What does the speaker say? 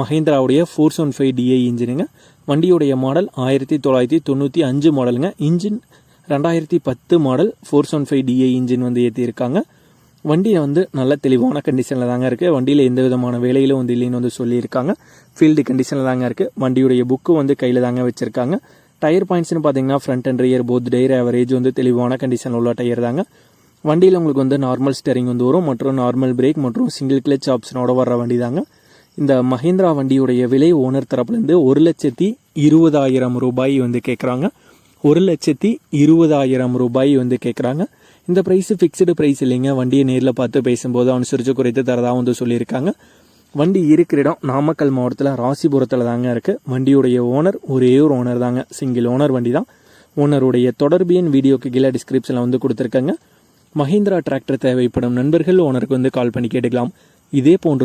மஹேந்திராவுடைய four seven five DI இன்ஜினுங்க வண்டியுடைய model ஆயிரத்தி தொள்ளாயிரத்தி தொண்ணூற்றி அஞ்சு மாடலுங்க இன்ஜின் ரெண்டாயிரத்தி பத்து model four seven five DI engine வந்து ஏற்றியிருக்காங்க வண்டியை வந்து நல்ல தெளிவான கண்டிஷனில் தாங்க இருக்குது வண்டியில் எந்த விதமான வேலையிலும் வந்து இல்லைன்னு வந்து சொல்லியிருக்காங்க. ஃபீல்டு கண்டிஷனில் தாங்க இருக்குது வண்டியுடைய புக்கு வந்து கையில் தாங்க வச்சுருக்காங்க. டயர் பாயிண்ட்ஸ்னு பார்த்தீங்கன்னா front and rear both tyre average வந்து தெளிவான கண்டிஷனில் உள்ள டயர் தாங்க. வண்டியில் உங்களுக்கு வந்து நார்மல் ஸ்டேரிங் வந்து வரும். மற்றும் நார்மல் பிரேக் மற்றும் சிங்கிள் கிளச் ஆப்ஷனோட வர்ற வண்டி தாங்க இந்த மஹேந்திரா வண்டியுடைய விலை ஓனர் தரப்புலேருந்து ஒரு லட்சத்தி இருபதாயிரம் ரூபாய் வந்து கேட்குறாங்க. ஒரு லட்சத்தி இருபதாயிரம் ரூபாய் வந்து கேட்குறாங்க. இந்த ப்ரைஸு ஃபிக்ஸ்டு ப்ரைஸ் இல்லைங்க. வண்டியை நேரில் பார்த்து பேசும்போது அனுசரித்து குறைத்து தரதாக வந்து சொல்லியிருக்காங்க. வண்டி இருக்கிற இடம் நாமக்கல் மாவட்டத்தில் ராசிபுரத்தில் தாங்க இருக்குது வண்டியுடைய ஓனர் ஒரே ஒரு ஓனர் தாங்க. சிங்கிள் ஓனர் வண்டி தான். ஓனருடைய தொடர்பியன் வீடியோக்கு கீழே டிஸ்கிரிப்ஷனில் வந்து கொடுத்துருக்காங்க. மஹிந்திரா டிராக்டர் தேவைப்படும் நண்பர்கள் ஓனருக்கு வந்து கால் பண்ணி கேட்டுக்கலாம். இதே போன்ற